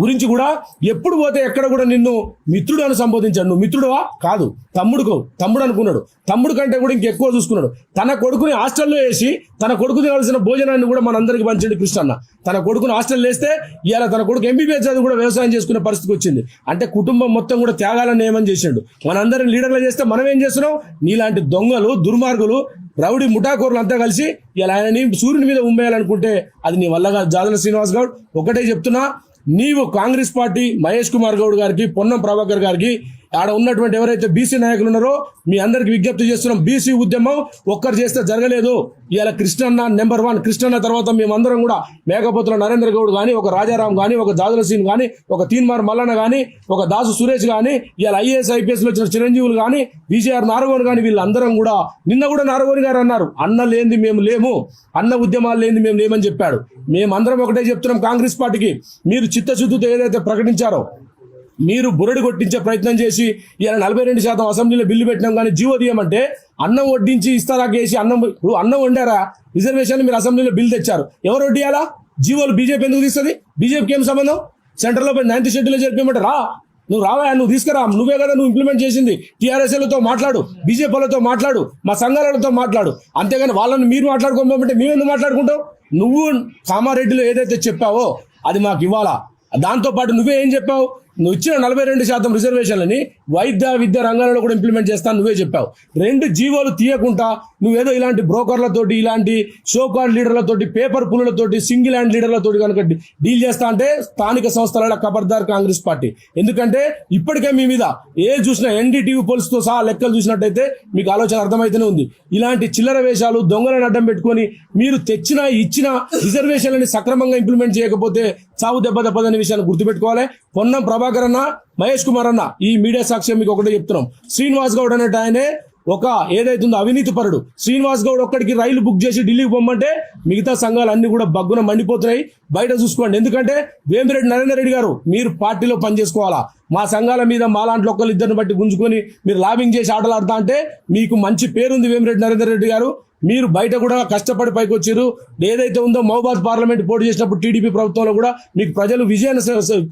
గురించి కూడా ఎప్పుడు పోతే ఎక్కడ కూడా నిన్ను మిత్రుడు అని సంబోధించాడు. నువ్వు మిత్రుడువా? కాదు. తమ్ముడుకు తమ్ముడు అనుకున్నాడు. తమ్ముడు కంటే కూడా ఇంకెక్కువ చూసుకున్నాడు. తన కొడుకుని హాస్టల్లో వేసి తన కొడుకు తినాల్సిన భోజనాన్ని కూడా మనందరికీ పంచండి కృష్ణన్న. తన కొడుకుని హాస్టల్ వేస్తే ఇవాళ తన కొడుకు ఎంబీబీఎస్ చదివి కూడా వ్యవసాయం చేసుకునే పరిస్థితి వచ్చింది. అంటే కుటుంబం మొత్తం కూడా త్యాగాలను ఏమని చేశాడు మనందరం లీడర్లు చేస్తే మనం ఏం చేస్తున్నాం? నీలాంటి దొంగలు దుర్మార్గులు రౌడీ ముఠాకోరులు అంతా కలిసి ఇలా ఆయనని సూర్యుని మీద ఉమ్మేయాలనుకుంటే అది నీ వల్ల కాదు. జాదల శ్రీనివాస్ గౌడ్ ఒకటే చెప్తున్నా నీవు కాంగ్రెస్ పార్టీ మహేష్ కుమార్ గౌడ్ గారికి పొన్నం ప్రభాకర్ గారికి ఆడ ఉన్నటువంటి ఎవరైతే బీసీ నాయకులు ఉన్నారో మీ అందరికి విజ్ఞప్తి చేస్తున్నాం బీసీ ఉద్యమం ఒక్కరు చేస్తే జరగలేదు. ఇవాళ కృష్ణన్న నెంబర్ వన్ కృష్ణన్న తర్వాత మేమందరం కూడా మేకపోతుల నరేంద్ర గౌడ్ కానీ ఒక రాజారాం కానీ ఒక జాజుల సీన్ కానీ ఒక తీన్మార్ మల్లన్న కానీ ఒక దాసు సురేష్ కానీ ఇవాళ ఐఏఎస్ ఐపీఎస్లో వచ్చిన చిరంజీవులు కానీ విజయఆర్ నారగోని కానీ వీళ్ళందరం కూడా నిన్న కూడా నారగోని గారు అన్నారు అన్న లేనిది మేము లేము అన్న ఉద్యమాలు లేనిది మేము లేమని చెప్పాడు. మేమందరం ఒకటే చెప్తున్నాం కాంగ్రెస్ పార్టీకి మీరు చిత్తశుద్ధితో ఏదైతే ప్రకటించారో మీరు బురడి కొట్టించే ప్రయత్నం చేసి ఇలా నలభై రెండు శాతం అసెంబ్లీలో బిల్లు పెట్టినాం కానీ జీవో తీయమంటే అన్నం వడ్డించి ఇస్తారాకి వేసి అన్నం ఇప్పుడు అన్నం వండారా? రిజర్వేషన్ మీరు అసెంబ్లీలో బిల్లు తెచ్చారు. ఎవరు వడ్డియాలా? జీవోలు బీజేపీ ఎందుకు తీస్తుంది? బీజేపీకి ఏం సంబంధం? సెంటర్లో పోయి నైన్త్ షెడ్యూల్లో జరిపేమంటే రా. నువ్వు రావా? నువ్వు తీసుకురా. నువ్వే కదా నువ్వు ఇంప్లిమెంట్ చేసింది. టీఆర్ఎస్లతో మాట్లాడు. బీజేపీలతో మాట్లాడు. మా సంఘాలతో మాట్లాడు. అంతేగాని వాళ్ళని మీరు మాట్లాడుకోమంటే మేమెందుకు మాట్లాడుకుంటావు నువ్వు కామారెడ్డిలో ఏదైతే చెప్పావో అది మాకు ఇవ్వాలా? దాంతోపాటు నువ్వే ఏం చెప్పావు? నువ్వు ఇచ్చిన నలభై రెండు శాతం రిజర్వేషన్లని వైద్య విద్య రంగాలలో కూడా ఇంప్లిమెంట్ చేస్తాను నువ్వే చెప్పావు. రెండు జీవోలు తీయకుండా నువ్వేదో ఇలాంటి బ్రోకర్లతోటి ఇలాంటి షోకాల్ లీడర్లతోటి పేపర్ పులులతోటి సింగిల్ హ్యాండ్ లీడర్లతోటి కనుక డీల్ చేస్తా అంటే స్థానిక సంస్థల ఖబర్దార్ కాంగ్రెస్ పార్టీ. ఎందుకంటే ఇప్పటికే మీ మీద ఏ చూసినా ఎన్డీటీవీ పోల్స్తో సహా లెక్కలు చూసినట్టయితే మీకు ఆలోచన అర్థమైతేనే ఉంది. ఇలాంటి చిల్లర వేషాలు దొంగలను అడ్డం పెట్టుకొని మీరు తెచ్చిన ఇచ్చిన రిజర్వేషన్లని సక్రమంగా ఇంప్లిమెంట్ చేయకపోతే చావు దెబ్బ దెబ్బదనే విషయాన్ని గుర్తుపెట్టుకోవాలి. పొన్నం ప్రభాకర్ అన్న మహేష్ కుమార్ అన్న ఈ మీడియా సాక్ష్యం మీకు ఒకటే చెప్తున్నాం. శ్రీనివాస్ గౌడ్ అనేట ఆయనే ఒక ఏదైతుందో అవినీతి పరుడు. శ్రీనివాస్ గౌడ్ ఒక్కడికి రైలు బుక్ చేసి ఢిల్లీకి పొమ్మంటే మిగతా సంఘాలు అన్ని కూడా బగ్గున మండిపోతున్నాయి. బయట చూసుకోండి. ఎందుకంటే వేమిరెడ్డి నరేందర్ రెడ్డి గారు మీరు పార్టీలో పనిచేసుకోవాలా? మా సంఘాల మీద మా లాంటి ఒక్కరు ఇద్దరిని బట్టి గుంజుకొని మీరు లాబింగ్ చేసి ఆటలాడతా అంటే మీకు మంచి పేరుంది వేమిరెడ్డి నరేందర్ రెడ్డి గారు. మీరు బయట కూడా కష్టపడి పైకి వచ్చారు ఏదైతే ఉందో మహబాద్ పార్లమెంట్ పోటీ చేసినప్పుడు టీడీపీ ప్రభుత్వంలో కూడా మీకు ప్రజలు విజయాన్ని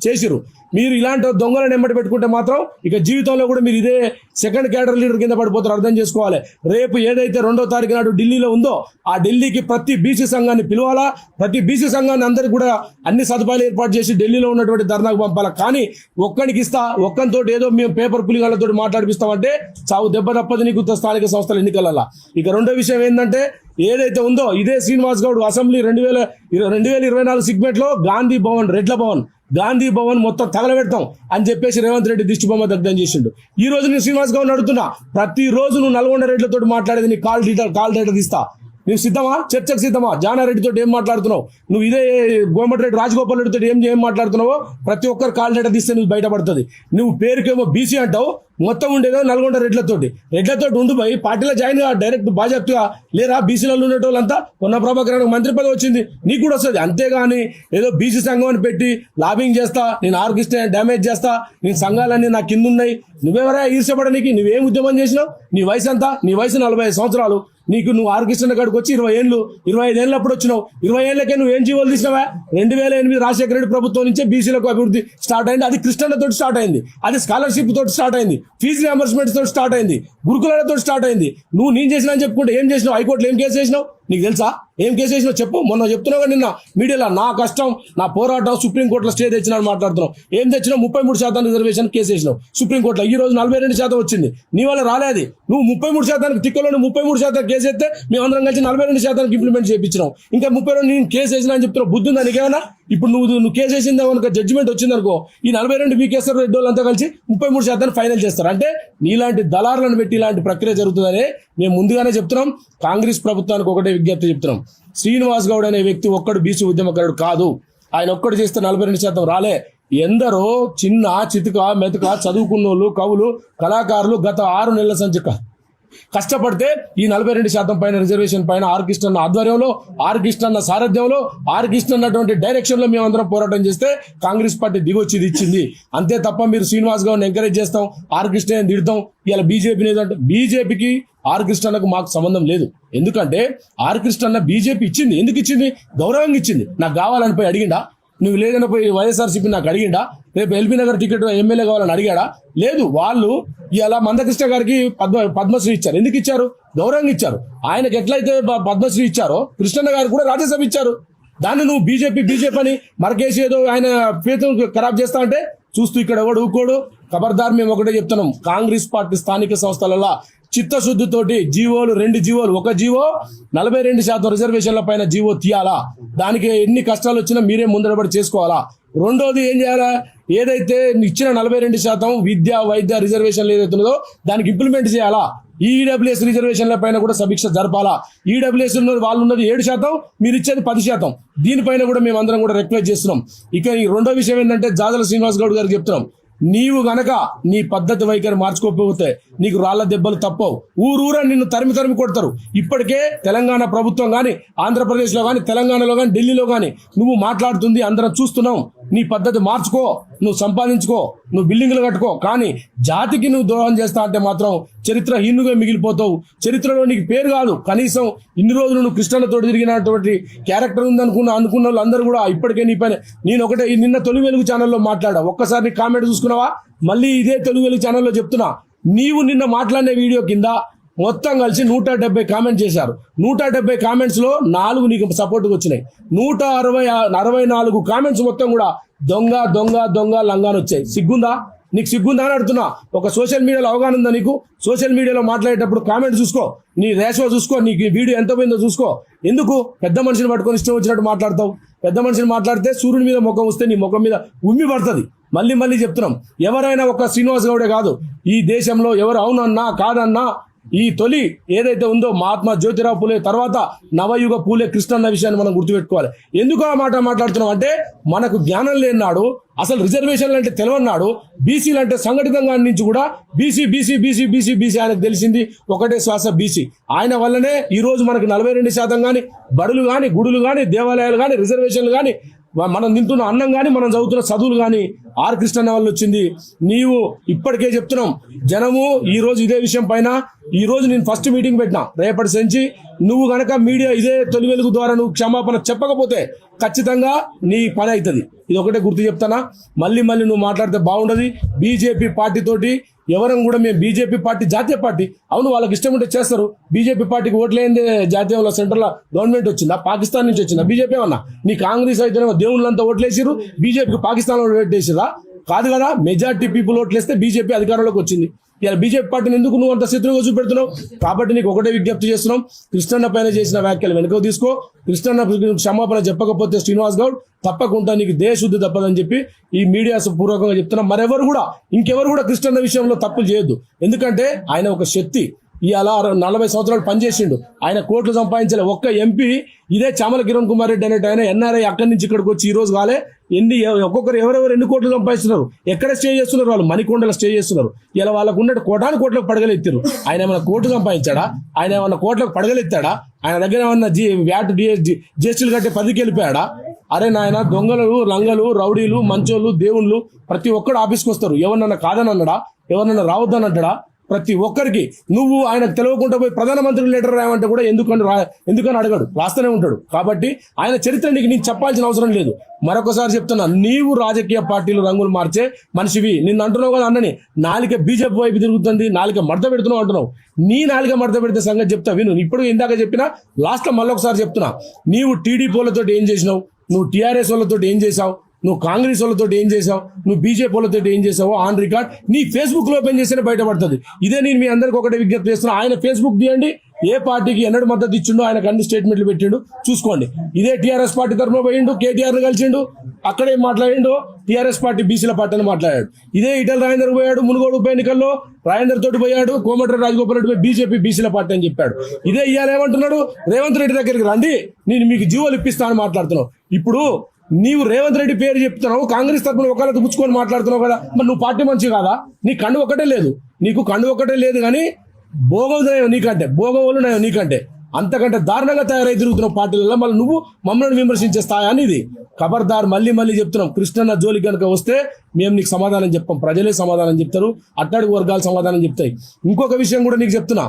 చేసిరు మీరు ఇలాంటి దొంగలను ఎంబడి పెట్టుకుంటే మాత్రం ఇక జీవితంలో కూడా మీరు ఇదే సెకండ్ క్యాడర్ లీడర్ కింద పడిపోతారు అర్థం చేసుకోవాలి. రేపు ఏదైతే రెండో తారీఖు నాడు ఢిల్లీలో ఉందో ఆ ఢిల్లీకి ప్రతి బీసీ సంఘాన్ని పిలవాలా? ప్రతి బీసీ సంఘాన్ని అందరికి కూడా అన్ని సదుపాయాలు ఏర్పాటు చేసి ఢిల్లీలో ఉన్నటువంటి ధర్నాకు పంపాలా? కానీ ఒక్కడికి ఇస్తా ఒక్కనితో ఏదో మేము పేపర్ పులిగాళ్ళతో మాట్లాడిపిస్తామంటే చావు దెబ్బ తప్పదు నీకు స్థానిక సంస్థల ఎన్నికలలో ఇక రెండో విషయం ఏంటంటే ఏదైతే ఉందో ఇదే శ్రీనివాస్ గౌడ్ అసెంబ్లీ రెండు వేల రెండు వేల ఇరవై నాలుగు సిగ్మెంట్లో గాంధీ భవన్ రెడ్ల భవన్ గాంధీ భవన్ మొత్తం తగలబెడతాం అని చెప్పేసి రేవంత్ రెడ్డి దిష్టి బొమ్మ దగ్ధం చేసిండు. ఈ రోజు నేను శ్రీనివాస్ గౌడ్ అడుగుతున్నా. ప్రతి రోజు నువ్వు నల్గొండ రెడ్లతో మాట్లాడేది నీ కాల్ డీటెయిల్ కాల్ డేటా తీస్తా. నువ్వు సిద్ధమా? చర్చకు సిద్ధమా? జానారెడ్డితో ఏం మాట్లాడుతున్నావు? నువ్వు ఇదే గోమటిరెడ్డి రాజగోపాల్ రెడ్డితో ఏం ఏం మాట్లాడుతున్నావో ప్రతి ఒక్కరు కాల్ డేటా తీస్తే నువ్వు బయటపడుతుంది. నువ్వు పేరుకేమో బీసీ అంటావు మొత్తం ఉండేదో నల్గొండ రెడ్లతోటి. రెడ్లతోటి ఉండి పోయి పార్టీలో జాయిన్గా డైరెక్ట్ బాధ్యతగా లేరా? బీసీలలో ఉండేటోళ్ళంతా ఉన్న ప్రభాకర్ మంత్రి పదవి వచ్చింది. నీకు కూడా వస్తుంది. అంతేగాని ఏదో బీసీ సంఘం అని పెట్టి లాబింగ్ చేస్తా నేను ఆర్గిస్తే డ్యామేజ్ చేస్తా నేను సంఘాలన్నీ నా కింద ఉన్నాయి నువ్వెవరా ఈర్చపడనికి నువ్వేం ఉద్యమం చేసినావు? నీ వయసు ఎంత? నీ వయసు నలభై సంవత్సరాలు. నీకు నువ్వు ఆరోగ్యశ్రీ కాడికి వచ్చి ఇరవై ఏళ్ళు ఇరవై ఐదు ఏళ్ళు అప్పుడు వచ్చినావు. ఇరవై ఏళ్ళకే నువ్వు ఏం జీవోలు తీసినావా? రెండు వేల ఎనిమిది రాజశేఖర రెడ్డి ప్రభుత్వం నుంచే బీసీలకు అభివృద్ధి స్టార్ట్ అయింది. అది కృష్ణలతో స్టార్ట్ అయింది. అది స్కాలర్షిప్ తోటి స్టార్ట్ అయింది. ఫీజు రియంబర్స్మెంట్ తోటి స్టార్ట్ అయింది. గురుకులతో స్టార్ట్ అయింది. నువ్వు నేను చేసినా అని చెప్పుకుంటే ఏం చేసినావు? హైకోర్టులో ఏం కేసు చేసినావు? నీకు తెలుసా? ఏం కేసు వేసినా చెప్పు. మొన్న చెప్తున్నావు నిన్న. మీడియాలో నా కష్టం నా పోరాటం సుప్రీంకోర్టులో స్టే తెచ్చినాను మాట్లాడుతున్నావు. ఏం తెచ్చినావు? ముప్పై మూడు శాతం రిజర్వేషన్ కేసు వేసినావు సుప్రీంకోర్టులో. ఈ రోజు నలభై రెండు శాతం వచ్చింది. నీ వల్ల రాలేదు నువ్వు ముప్పై మూడు శాతానికి తిక్కలోని ముప్పై మూడు శాతం కేసు ఎత్తే మేమందరం కలిసి నలభై రెండు శాతానికి ఇంప్లిమెంట్ చేయించినావు ఇంకా ముప్పై రెండు నేను కేసు వేసినా అని చెప్తున్నావు. బుద్ధి ఉందా నీకేమన్నా ఇప్పుడు నువ్వు నువ్వు కేసు వేసింది కనుక జడ్జిమెంట్ వచ్చిందనుకో ఈ నలభై రెండు బీకేశ్వర రెడ్డి వాళ్ళంతా కలిసి ముప్పై మూడు శాతాన్ని ఫైనల్ చేస్తారు. అంటే నీలాంటి దళారులను పెట్టి ఇలాంటి ప్రక్రియ జరుగుతుందని మేము ముందుగానే చెప్తున్నాం. కాంగ్రెస్ ప్రభుత్వానికి ఒకటే విజ్ఞప్తి చెప్తున్నాం. శ్రీనివాస్ గౌడ్ అనే వ్యక్తి ఒక్కడు బీసీ ఉద్యమకారుడు కాదు. ఆయన ఒక్కడు చేస్తే నలభై రెండు శాతం రాలే. ఎందరో చిన్న చితుక మెతుక చదువుకున్నోళ్ళు కవులు కళాకారులు గత ఆరు నెలల సంచిక కష్టపడితే ఈ నలభై రెండు శాతం పైన రిజర్వేషన్ పైన ఆర్కిస్ట్ ఆధ్వర్యంలో ఆర్కిస్ట్ అన్న సారథ్యంలో ఆర్కిస్ట్ అన్నటువంటి డైరెక్షన్లో మేమందరం పోరాటం చేస్తే కాంగ్రెస్ పార్టీ దిగొచ్చి ఇచ్చింది. అంతే తప్ప మీరు శ్రీనివాస్ గౌడ్ని ఎంకరేజ్ చేస్తాం ఆర్కిస్ట్ అని తిడతాం. ఇలా బీజేపీని ఏదంటే బీజేపీకి ఆర్కిష్టన్నకు మాకు సంబంధం లేదు. ఎందుకంటే ఆర్కిస్ట్ అన్న బీజేపీ ఇచ్చింది. ఎందుకు ఇచ్చింది? గౌరవంగా ఇచ్చింది. నాకు కావాలని పోయి అడిగిండా? నువ్వు లేదన్న పోయి వైఎస్ఆర్సీపీ నాకు అడిగిండా? రేపు ఎల్బీ నగర్ టికెట్ ఎమ్మెల్యే కావాలని అడిగాడా? లేదు వాళ్ళు ఇలా మందకృష్ణ గారికి పద్మ పద్మశ్రీ ఇచ్చారు. ఎందుకు ఇచ్చారు? గౌరవంగా ఇచ్చారు. ఆయనకి ఎట్లయితే పద్మశ్రీ ఇచ్చారో కృష్ణన్న గారికి కూడా రాజ్యసభ ఇచ్చారు. దాన్ని నువ్వు బీజేపీ బీజేపీ అని మరకేసి ఏదో ఆయన పేరు ఖరాబ్ చేస్తా అంటే చూస్తూ ఇక్కడ ఎవడు ఊకోడు? ఖబర్దార్ మేము ఒకటే చెప్తున్నాం. కాంగ్రెస్ పార్టీ స్థానిక సంస్థలలో చిత్తశుద్ధితోటి జీవోలు రెండు జీవోలు ఒక జీవో నలభై రెండు శాతం రిజర్వేషన్ల పైన జీవో తీయాలా? దానికి ఎన్ని కష్టాలు వచ్చినా మీరే ముందరబడి చేసుకోవాలా? రెండోది ఏం చేయాలా? ఏదైతే ఇచ్చిన నలభై రెండు శాతం విద్య వైద్య రిజర్వేషన్లు ఏదైతే ఉన్నదో దానికి ఇంప్లిమెంట్ చేయాలా? ఈడబ్ల్యూఎస్ రిజర్వేషన్ల పైన కూడా సమీక్ష జరపాలా? ఈడబ్ల్యూఎస్ ఉన్నది వాళ్ళు ఉన్నది ఏడు శాతం మీరు ఇచ్చేది పది శాతం. దీనిపైన కూడా మేము అందరం కూడా రిక్వెస్ట్ చేస్తున్నాం. ఇక ఈ రెండో విషయం ఏంటంటే జాదల శ్రీనివాస్ గౌడ్ గారికి చెప్తున్నాం. నీవు గనక నీ పద్ధతి వైఖరి మార్చుకోకపోతే నీకు రాళ్ళ దెబ్బలు తప్పవు. ఊరూరా నిన్ను తరిమి తరిమి కొడతారు. ఇప్పటికే తెలంగాణ ప్రభుత్వం కానీ ఆంధ్రప్రదేశ్లో కానీ తెలంగాణలో కానీ ఢిల్లీలో కానీ నువ్వు మాట్లాడుతుంది అందరం చూస్తున్నాం. నీ పద్ధతి మార్చుకో నువ్వు సంపాదించుకో నువ్వు బిల్డింగ్లు కట్టుకో. కానీ జాతికి నువ్వు ద్రోహం చేస్తా అంటే మాత్రం చరిత్రహీనుగా మిగిలిపోతావు. చరిత్రలో నీకు పేరు కాదు. కనీసం ఇన్ని రోజులు నువ్వు కృష్ణలతో తిరిగినటువంటి క్యారెక్టర్ ఉందనుకున్న అనుకున్న వాళ్ళు అందరూ కూడా ఇప్పటికే నీ పైన నేను ఒకటే నిన్న తొలి వెలుగు ఛానల్లో మాట్లాడా. ఒక్కసారి నీ కామెంట్ చూసుకున్నావా? మళ్ళీ ఇదే తెలుగు వెలుగు ఛానల్లో చెప్తున్నా. నీవు నిన్న మాట్లాడిన వీడియో కింద మొత్తం కలిసి నూట డెబ్బై కామెంట్ చేశారు. నూట డెబ్బై కామెంట్స్లో నాలుగు నీకు సపోర్ట్గా వచ్చినాయి. నూట అరవై అరవై నాలుగు కామెంట్స్ మొత్తం కూడా దొంగ దొంగ దొంగ లంగాని వచ్చాయి. సిగ్గుందా? నీకు సిగ్గుందా అని అడుగుతున్నా. ఒక సోషల్ మీడియాలో అవగాహన ఉందా నీకు? సోషల్ మీడియాలో మాట్లాడేటప్పుడు కామెంట్ చూసుకో. నీ రేషో చూసుకో. నీకు వీడియో ఎంత పోయిందో చూసుకో. ఎందుకు? పెద్ద మనిషిని పట్టుకొని ఇష్టం వచ్చినట్టు మాట్లాడతావు. పెద్ద మనిషిని మాట్లాడితే సూర్యుని మీద ముఖం వస్తే నీ ముఖం మీద ఉమ్మి పడుతుంది. మళ్ళీ మళ్ళీ చెప్తున్నాం. ఎవరైనా ఒక శ్రీనివాస్ గౌడే కాదు. ఈ దేశంలో ఎవరు అవునన్నా కాదన్నా ఈ తొలి ఏదైతే ఉందో మహాత్మా జ్యోతిరావు పూలే తర్వాత నవయుగ పూలే కృష్ణన్న విషయాన్ని మనం గుర్తుపెట్టుకోవాలి. ఎందుకు ఆ మాట మాట్లాడుతున్నాం అంటే మనకు జ్ఞానం లేనాడు అసలు రిజర్వేషన్లు అంటే తెలియన్నాడు బీసీలు అంటే సంఘటితంగా నుంచి కూడా BC BC BC BC BC ఆయనకు తెలిసింది ఒకటే శ్వాస బీసీ. ఆయన వల్లనే ఈ రోజు మనకు నలభై రెండు శాతం కానీ బడులు కానీ గుడులు కానీ దేవాలయాలు కానీ రిజర్వేషన్లు కానీ మనం తింటున్న అన్నం కానీ మనం చదువుతున్న చదువులు కానీ ఆర్ కృష్ణ వల్ల వచ్చింది. నీవు ఇప్పటికే చెప్తున్నాం జనము ఈ రోజు ఇదే విషయం పైన ఈ రోజు నేను ఫస్ట్ మీటింగ్ పెట్టినా. రేపటి సంచి నువ్వు గనక మీడియా ఇదే తొలి వెలుగు ద్వారా నువ్వు క్షమాపణ చెప్పకపోతే ఖచ్చితంగా నీ పని అవుతుంది ఇది ఒకటే గుర్తు చెప్తానా? మళ్ళీ మళ్ళీ నువ్వు మాట్లాడితే బాగుండదు బీజేపీ పార్టీతోటి ఎవరం కూడా మేము బీజేపీ పార్టీ జాతీయ పార్టీ అవును వాళ్ళకి ఇష్టం ఉంటే చేస్తారు. బీజేపీ పార్టీకి ఓట్లేందే జాతీయంలో సెంట్రల్ గవర్నమెంట్ వచ్చిందా? పాకిస్తాన్ నుంచి వచ్చిందా? బీజేపీ ఏమన్నా? నీ కాంగ్రెస్ అయితేనేమో దేవుళ్ళంతా ఓట్లేసిరు బీజేపీకి పాకిస్తాన్లో ఓట్లేసిరా కాదు కదా మెజార్టీ పీపుల్ ఓట్లేస్తే బీజేపీ అధికారంలోకి వచ్చింది. ఇలా బీజేపీ పార్టీని ఎందుకు నువ్వు అంత శత్రువుగా చూపెడుతున్నావు? కాబట్టి నీకు ఒకటే విజ్ఞప్తి చేస్తున్నాం. కృష్ణన్న పైన చేసిన వ్యాఖ్యలు వెనుక తీసుకో. కృష్ణన్న క్షమాపణ చెప్పకపోతే శ్రీనివాస్ గౌడ్ తప్పకుండా నీకు దేశశుద్ధి తప్పదని చెప్పి ఈ మీడియా పూర్వకంగా చెప్తున్నాం. మరెవరు కూడా ఇంకెవరు కూడా కృష్ణన్న విషయంలో తప్పులు చేయొద్దు. ఎందుకంటే ఆయన ఒక శక్తి. ఇవాళ నలభై సంవత్సరాలు పనిచేసిండు. ఆయన కోట్లు సంపాదించలే. ఒక్క ఎంపీ ఇదే చామల కిరణ్ కుమార్ రెడ్డి అనేట ఆయన ఎన్ఆర్ఐ అక్కడి నుంచి ఇక్కడికి వచ్చి ఈ రోజు కాలే. ఎన్ని ఒక్కొక్కరు ఎవరెవరు ఎన్ని కోట్లు సంపాదిస్తున్నారు? ఎక్కడ స్టే చేస్తున్నారు వాళ్ళు? మణికొండలో స్టే చేస్తున్నారు. ఇలా వాళ్ళకు ఉన్నట్టు కోటాను కోట్లకు పడగలెత్తారు ఆయన ఏమైనా కోట్లు సంపాదించాడా? ఆయన ఏమైనా కోట్లకు పడగలెత్తాడా? ఆయన దగ్గర ఏమన్నా జీ వ్యాట్ జిఎస్టీలు కట్టే పదికి వెళ్ళిపోయాడా? అరే నాయన దొంగలు లంగలు రౌడీలు మంచోళ్ళు దేవుళ్ళు ప్రతి ఒక్కడు ఆఫీస్కి వస్తారు. ఎవరినన్నా కాదని అన్నాడా ఎవరినన్నా రావద్దని అంటాడా ప్రతి ఒక్కరికి నువ్వు ఆయనకు తెలియకుండా పోయి ప్రధానమంత్రి లెటర్ రాయమంటే కూడా ఎందుకని రా ఎందుకని అడగడు? రాస్తూనే ఉంటాడు. కాబట్టి ఆయన చరిత్ర నీకు నీకు చెప్పాల్సిన అవసరం లేదు. మరొకసారి చెప్తున్నా నీవు రాజకీయ పార్టీలు రంగులు మార్చే మనిషివి. నిన్ను అంటున్నావు కదా అన్నని నాలిక బీజేపీ వైపు తిరుగుతుంది నాలిక మడత పెడుతున్నావు అంటున్నావు. నీ నాలిక మడత పెడితే సంగతి చెప్తా విను. ఇప్పుడు ఇందాక చెప్పినా లాస్ట్లో మళ్ళొకసారి చెప్తున్నా నీవు టీడీపీ ఏం చేసినావు? నువ్వు టీఆర్ఎస్ వాళ్ళతో ఏం చేసావు నువ్వు కాంగ్రెస్ వాళ్ళతో ఏం చేసావు నువ్వు బీజేపీ వాళ్ళతో ఏం చేసావో ఆన్ రికార్డ్ నీ ఫేస్బుక్లో ఓపెన్ చేస్తేనే బయటపడుతుంది. ఇదే నేను మీ అందరికి ఒకటి విజ్ఞప్తి చేస్తున్నా. ఆయన ఫేస్బుక్ తీయండి. ఏ పార్టీకి ఎన్నడు మద్దతు ఇచ్చిండో ఆయనకు అన్ని స్టేట్మెంట్లు పెట్టిండు. చూసుకోండి. ఇదే టీఆర్ఎస్ పార్టీ తరఫున పోయిండు కేటీఆర్ కలిసిండు అక్కడే మాట్లాడిండు టీఆర్ఎస్ పార్టీ బీసీల పార్టీ అని మాట్లాడాడు. ఇదే ఇటల్ రాజేందర్ పోయాడు మునుగోడు ఉప ఎన్నికల్లో రాజేందర్ తోటి పోయాడు కోమటిరెడ్డి రాజగోపాల్ రెడ్డి పోయి బీజేపీ బీసీల పార్టీ అని చెప్పాడు. ఇదే ఇవాళ ఏమంటున్నాడు? రేవంత్ రెడ్డి దగ్గరికి రండి. నేను మీకు జీవోలు ఇప్పిస్తానని మాట్లాడుతున్నావు ఇప్పుడు నీవు రేవంత్ రెడ్డి పేరు చెప్తున్నావు కాంగ్రెస్ తరఫున ఒకళ్ళకి పుచ్చుకొని మాట్లాడుతున్నావు కదా మరి నువ్వు పార్టీ మంచి కాదా? నీ కండు ఒకటే లేదు. నీకు కండు ఒకటే లేదు కానీ భోగం నీకంటే భోగం నయం నీకంటే. అంతకంటే దారుణంగా తయారై తిరుగుతున్నావు పార్టీలలో మళ్ళీ నువ్వు మమ్మల్ని విమర్శించే స్థాయి అనేది ఇది. ఖబర్దార్ మళ్ళీ మళ్ళీ చెప్తున్నాం కృష్ణన్న జోలి కనుక వస్తే మేము నీకు సమాధానం చెప్పాం ప్రజలే సమాధానం చెప్తారు అట్టడుగు వర్గాలు సమాధానం చెప్తాయి. ఇంకొక విషయం కూడా నీకు చెప్తున్నా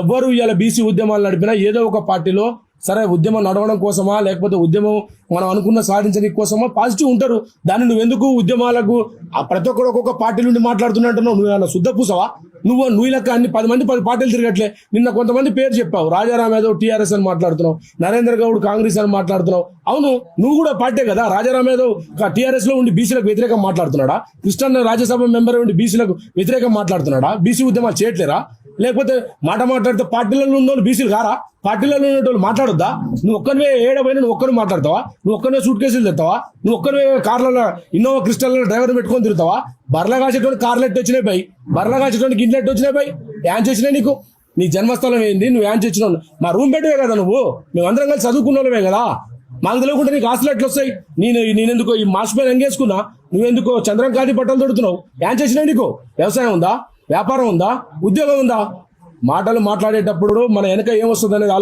ఎవరు ఇలా బీసీ ఉద్యమాలు నడిపినా ఏదో ఒక పార్టీలో సరే ఉద్యమం నడవడం కోసమా? లేకపోతే ఉద్యమం మనం అనుకున్న సాధించడానికి కోసమా? పాజిటివ్ ఉంటారు. దాన్ని నువ్వు ఎందుకు ఉద్యమాలకు ఆ ప్రతి ఒక్కరు ఒక్కొక్క పార్టీ నుండి మాట్లాడుతున్నట్టున్నావు? నువ్వు అలా శుద్ధ పూసవా? నువ్వు నువ్వు లెక్క అన్ని పది మంది పది పార్టీలు తిరగట్లే. నిన్న కొంతమంది పేరు చెప్పావు. రాజారాం యాదవ్ టీఆర్ఎస్ అని మాట్లాడుతున్నావు. నరేంద్ర గౌడ్ కాంగ్రెస్ అని మాట్లాడుతున్నావు. అవును నువ్వు కూడా పార్టీ కదా? రాజారాం యాదవ్ టీఆర్ఎస్లో ఉండి బీసీలకు వ్యతిరేకం మాట్లాడుతున్నాడా? కృష్ణన్న రాజ్యసభ మెంబర్ ఉండి బీసీలకు వ్యతిరేకం మాట్లాడుతున్నాడా? బీసీ ఉద్యమాలు చేయట్లేరా లేకపోతే మాట మాట్లాడితే పార్టీలలో ఉన్నోళ్ళు బీసీలు కారా? పార్టీలలో ఉన్నటువంటి మాట్లాడొద్దా? నువ్వు ఒక్కరివే ఏడపోయినా నువ్వు ఒక్కరు మాట్లాడతావా? నువ్వు ఒక్కరివే సూట్ కేసులు తెస్తావా నువ్వు ఒక్కరివే కార్లలో ఇన్నోవా క్రిస్టల్ డ్రైవర్ పెట్టుకొని తిరుగుతావా? బర్ల కాసేటువంటి కార్లు ఎట్టు వచ్చినాయి పై బర్ల కాసేటువంటి గిన్నె ఎట్టు వచ్చినాయి పై యాన్స్ వచ్చినాయి నీకు? నీ జన్మస్థలం ఏంది? నువ్వు యాన్స్ చేసినావు మా రూమ్ బెడ్వే కదా నువ్వు? మేమందరం కలిసి చదువుకున్న వాళ్ళమే కదా? మాకు తెలియకుండా నీకు ఆస్తులు ఎట్లు వస్తాయి? నేను నేనెందుకో ఈ మాస్ పైన ఎంగేసుకున్నా నువ్వెందుకో చంద్రం కాది బట్టలు దొడుతున్నావు ఏం చేసినావు నీకు? వ్యవసాయం ఉందా? వ్యాపారం ఉందా? ఉద్యోగం ఉందా? మాటలు మాట్లాడేటప్పుడు మన వెనక ఏమొస్తుంది అనేది